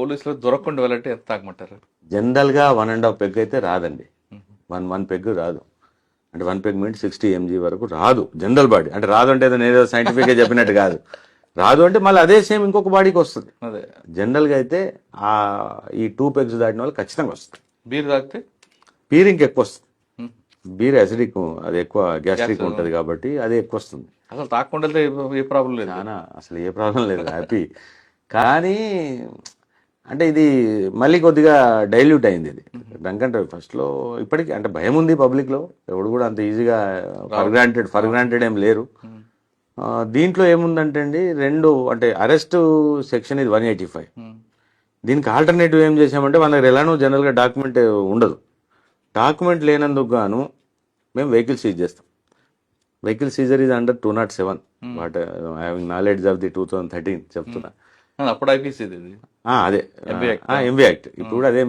పోలీసులు దొరకకుండా వెళ్ళంటే ఎంత తాగమంటారు? జనరల్గా వన్ అండ్ హాఫ్ పెగ్ అయితే రాదండి. వన్ వన్ పెగ్ రాదు. అంటే one peg means sixty MG వరకు రాదు. General body. అంటే రాదు అంటే ఏదో సైంటిఫిక్గా చెప్పినట్టు కాదు. రాదు అంటే మళ్ళీ అదే సేమ్ ఇంకొక బాడీకి వస్తుంది. అదే. జనరల్గా అయితే ఆ ఈ టూ పెగ్స్ దాటిన వాళ్ళు ఖచ్చితంగా వస్తుంది బీర్ తాగితే? బీర్ ఇంక ఎక్కువ వస్తుంది. బీర్ అసిడిక్ అది ఎక్కువ గ్యాస్ట్రిక్ ఉంటుంది కాబట్టి అది ఎక్కువ వస్తుంది. అసలు వెళ్తే ఏ- ప్రాబ్లం లేదు. అసలు ఏ ప్రాబ్లం లేదు. హ్యాపీ. కానీ అంటే ఇది మళ్ళీ కొద్దిగా డైల్యూట్ అయింది ఇది. ఎందుకంటే ఫస్ట్లో ఇప్పటికీ అంటే భయం ఉంది పబ్లిక్లో. ఎవడు కూడా అంత ఈజీగా ఫర్ గ్రాంటెడ్ ఫర్ గ్రాంటెడ్ ఏం లేరు. దీంట్లో ఏముందంటే అండి రెండు అంటే అరెస్ట్ సెక్షన్ ఇది వన్ ఎయిటీ ఫైవ్. దీనికి ఆల్టర్నేటివ్ ఏం చేసామంటే మన దగ్గర ఎలానో జనరల్గా డాక్యుమెంట్ ఉండదు. డాక్యుమెంట్ లేనందుకు గాను మేము వెహికల్ సీజ్ చేస్తాం. వెహికల్ సీజర్ ఇది under two naught seven. What having knowledge of the two thousand thirteen చెప్తున్నా. అప్పుడు ఐపీసీ అదే. ఎంవి యాక్ట్ ఇప్పుడు కూడా అదే